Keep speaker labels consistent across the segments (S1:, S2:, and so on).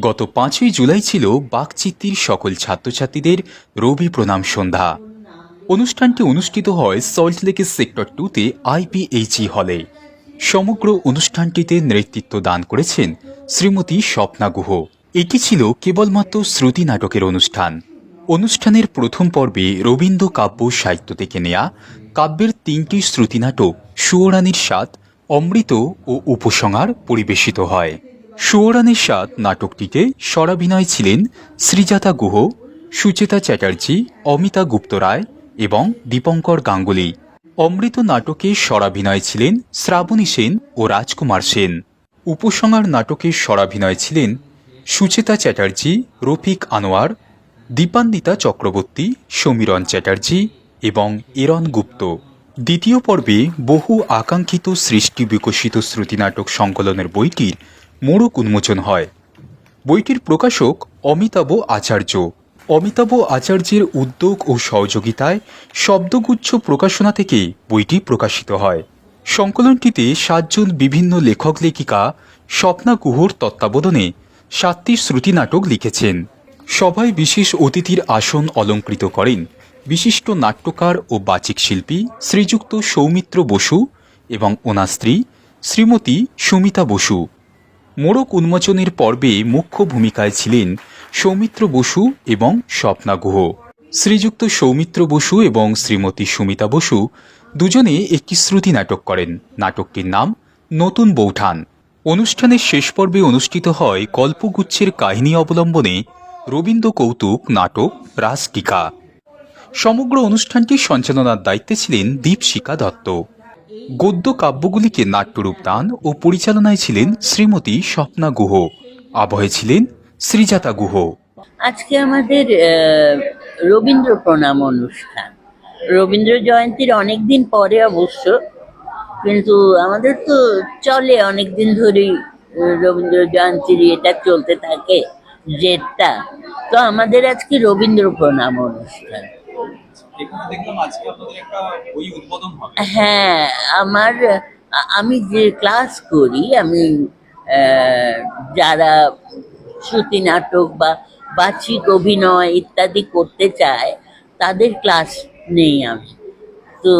S1: গত পাঁচই জুলাই ছিল বাকচিত্তির সকল ছাত্রছাত্রীদের রবি প্রণাম সন্ধ্যা। অনুষ্ঠানটি অনুষ্ঠিত হয় সল্টলেকের সেক্টর টুতে আইপিএইচই হলে। সমগ্র অনুষ্ঠানটিতে নেতৃত্ব দান করেছেন শ্রীমতী স্বপ্না গুহ। এটি ছিল কেবলমাত্র শ্রুতি নাটকের অনুষ্ঠান। অনুষ্ঠানের প্রথম পর্বে রবীন্দ্র কাব্য সাহিত্য থেকে নেয়া কাব্যের তিনটি শ্রুতি নাটক সুয়োরানীর স্বাদ, অমৃত ও উপসংহার পরিবেশিত হয়। সুয়োরানীর স্বাদ নাটকটিতে স্বরাভিনয় ছিলেন শ্রীজাতা গুহ, সুচেতা চ্যাটার্জি, অমিতা গুপ্ত রায় এবং দীপঙ্কর গাঙ্গুলি। অমৃত নাটকে স্বরাভিনয় ছিলেন শ্রাবণী সেন ও রাজকুমার সেন। উপসংহার নাটকে স্বরাভিনয় ছিলেন সুচেতা চ্যাটার্জি, রফিক আনোয়ার, দীপান্বিতা চক্রবর্তী, সমীরণ চ্যাটার্জি এবং এরন গুপ্ত। দ্বিতীয় পর্বে বহু আকাঙ্ক্ষিত সৃষ্টি বিকশিত শ্রুতিনাটক সংকলনের বইটির মোড়ক উন্মোচন হয়। বইটির প্রকাশক অমিতাভ আচার্য। অমিতাভ আচার্যের উদ্যোগ ও সহযোগিতায় শব্দগুচ্ছ প্রকাশনা থেকে বইটি প্রকাশিত হয়। সংকলনটিতে সাতজন বিভিন্ন লেখক লেখিকা স্বপ্না গুহর তত্ত্বাবধানে সাতটি শ্রুতি নাটক লিখেছেন। সভায় বিশেষ অতিথির আসন অলঙ্কৃত করেন বিশিষ্ট নাট্যকার ও বাচিক শিল্পী শ্রীযুক্ত সৌমিত্র বসু এবং ওনার স্ত্রী শ্রীমতী সুমিতা বসু। মোড়ক উন্মোচনের পর্বে মুখ্য ভূমিকায় ছিলেন সৌমিত্র বসু এবং স্বপ্না গুহ। শ্রীযুক্ত সৌমিত্র বসু এবং শ্রীমতী সুমিতা বসু দুজনে একটি শ্রুতি নাটক করেন। নাটকটির নাম নতুন বৌঠান। অনুষ্ঠানের শেষ পর্বে অনুষ্ঠিত হয় গল্পগুচ্ছের কাহিনী অবলম্বনে রবীন্দ্র কৌতুক নাটক রাসটিকা। সমগ্র অনুষ্ঠানটি সঞ্চালনার দায়িত্বে ছিলেন দীপশিকা দত্ত। গদ্য কাব্যগুলিকে নাট্যরূপ দান ও পরিচালনায় ছিলেন শ্রীমতী স্বপ্না গুহ। আবহে ছিলেন শ্রীজাতা গুহ।
S2: আজকে আমাদের রবীন্দ্র প্রণাম অনুষ্ঠান। রবীন্দ্র জয়ন্তীর অনেক দিন পরে অবশ্য, কিন্তু আমাদের তো চলে অনেক দিন ধরেই রবীন্দ্র জয়ন্তীর এটা চলতে থাকে, জেটটা। তো আমাদের আজকে রবীন্দ্র প্রণাম অনুষ্ঠান। হ্যাঁ আমার আমি যে ক্লাস করি, আমি যারা শ্রুতি নাটক বা বাচিক অভিনয় ইত্যাদি করতে চায়, তাদের ক্লাস নেই আমি। তো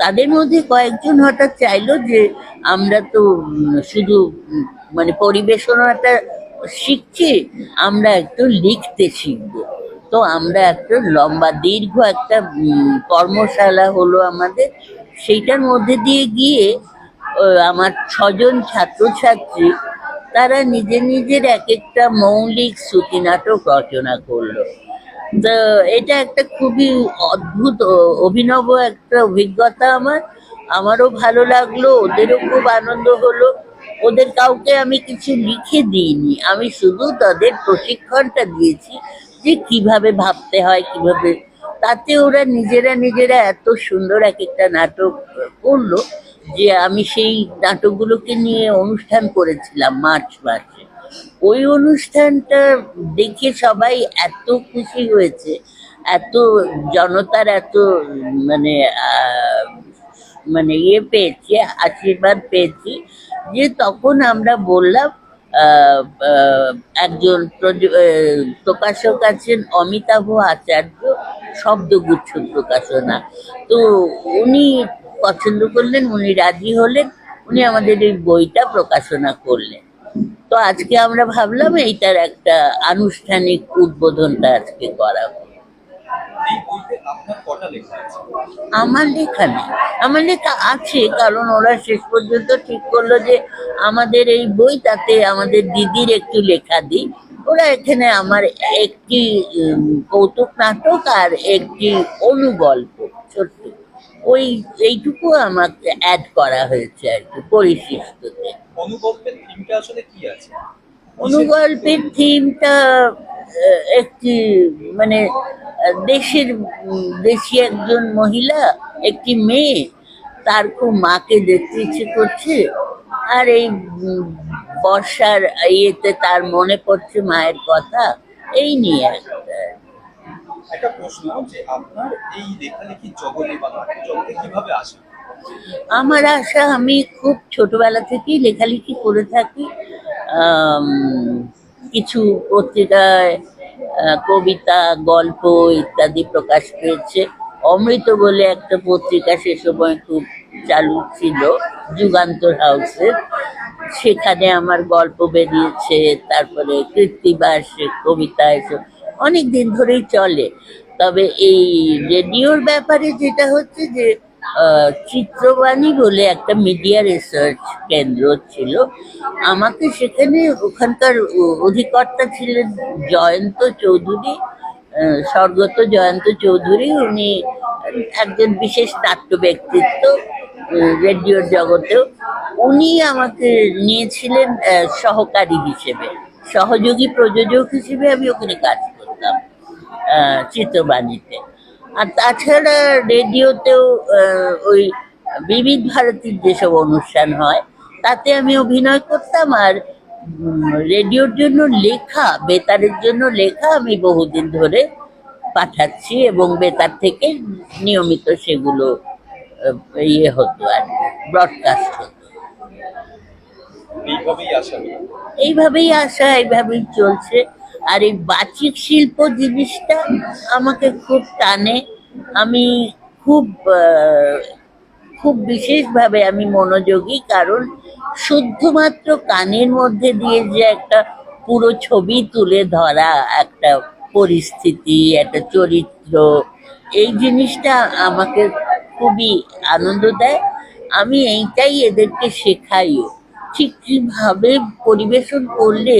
S2: তাদের মধ্যে কয়েকজন হঠাৎ চাইলো যে আমরা তো শুধু মানে পরিবেশনাটা শিখছি, আমরা একটু লিখতে শিখব। তো আমরা একটা লম্বা, দীর্ঘ একটা কর্মশালা হলো আমাদের। সেইটার মধ্যে দিয়ে গিয়ে আমার ছজন ছাত্রছাত্রী, তারা নিজে নিজের এক একটা মৌলিক শ্রুতি নাটক রচনা করল। তো এটা একটা খুবই অদ্ভুত অভিনব একটা অভিজ্ঞতা আমার। আমারও ভালো লাগল, ওদেরও খুব আনন্দ হলো। ওদের কাউকে আমি কিছু লিখে দিইনি, আমি শুধু তাদের প্রশিক্ষণটা দিয়েছি। যে কীভাবে ভাবতে হয়, কীভাবে। তাতে ওরা নিজেরা নিজেরা এত সুন্দর এক একটা নাটক করল যে আমি সেই নাটকগুলোকে নিয়ে অনুষ্ঠান করেছিলাম মার্চ মাসে। ওই অনুষ্ঠানটা দেখে সবাই এত খুশি হয়েছে, এত জনতার এত মানে মানে ইয়ে পেয়েছি, আশীর্বাদ পেয়েছি যে তখন আমরা বললাম একজন প্রকাশক আছেন অমিতাভ আচার্য, শব্দগুচ্ছ প্রকাশনা তো উনি পছন্দ করলেন, উনি রাজি হলেন, উনি আমাদের এই বইটা প্রকাশনা করলেন তো আজকে আমরা ভাবলাম এইটার একটা আনুষ্ঠানিক উদ্বোধনটা আজকে করা হোক। আমার লেখা নেই। আমার লেখা আছে কারণ ওরা শেষ পর্যন্ত ঠিক করল যে আমাদের এই বই তাতে আমাদের দিদির একটু লেখা দিই। ওরা এখানে আমার একটি কৌতুক নাটক আর একটি অনুগল্প ছোট্ট। ওই এইটুকু আমাকে অ্যাড করা হয়েছে আর কি পরিশিষ্টতে।
S3: অনুগল্পের থিমটা আসলে কি আছে?
S2: অনুগল্পের থিমটা একটি মানে দেশের দেশি একজন মহিলা একটি মেয়ে তার খুব মাকে দেখতে ইচ্ছে করছে। আর এই বর্ষার ইয়েতে তার মনে পড়ছে মায়ের কথা। এই নিয়ে একটা
S3: একটা প্রশ্ন যে আপনার এই লেখালেখি জগতে বা জগতে কীভাবে আসে?
S2: আমার আশা আমি খুব ছোটবেলা থেকেই লেখালেখি করে থাকি। কিছু পত্রিকায় কবিতা, গল্প ইত্যাদি প্রকাশ পেয়েছে। অমৃত বলে একটা পত্রিকা সে সময় খুব চালু ছিল, যুগান্তর হাউসের সেখানে আমার গল্প বেরিয়েছে, তারপরে কৃত্তিবাস কবিতা এসব অনেক দিন ধরেই চলে। তবে এই রেডিওর ব্যাপারে যেটা হচ্ছে যে চিত্রবাণী বলে একটা মিডিয়া রিসার্চ কেন্দ্র ছিল। আমাকে সেখানে ওখানকার অধিকর্তা ছিলেন জয়ন্ত চৌধুরী। স্বর্গত জয়ন্ত চৌধুরী, উনি একজন বিশেষ নাট্য ব্যক্তিত্ব রেডিওর জগতেও। উনি আমাকে নিয়েছিলেন সহকারী হিসেবে। সহযোগী প্রযোজক হিসেবে আমি ওখানে কাজ করতাম চিত্রবাণীতে। আর তাছাড়া রেডিওতেও ওই বিবিধ ভারতীর যেসব অনুষ্ঠান হয় তাতে আমি অভিনয় করতাম আর রেডিওর জন্য লেখা বেতারের জন্য লেখা আমি বহুদিন ধরে পাঠাচ্ছি এবং বেতার থেকে নিয়মিত সেগুলো ইয়ে হতো আর ব্রডকাস্ট হতো।
S3: এইভাবেই আশা
S2: এইভাবেই আসা এইভাবেই চলছে। আর এই বাচিক শিল্প জিনিসটা আমাকে খুব টানে। আমি খুব খুব বিশেষভাবে আমি মনোযোগী, কারণ শুধুমাত্র কানের মধ্যে দিয়ে যে একটা পুরো ছবি তুলে ধরা, একটা পরিস্থিতি, একটা চরিত্র, এই জিনিসটা আমাকে খুবই আনন্দ দেয়। আমি এইটাই এদেরকে শেখাইও। ঠিক কীভাবে পরিবেশন করলে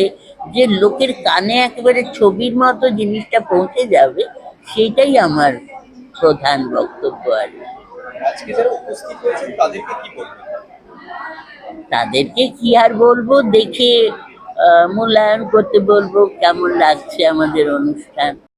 S2: যে লোকের কানে একেবারে ছবির মতো জিনিসটা পৌঁছে যাবে সেটাই আমার প্রধান বক্তব্য আর
S3: তাদেরকে কি
S2: আর বলব? দেখে মূল্যায়ন করতে বলব কেমন লাগছে আমাদের অনুষ্ঠান।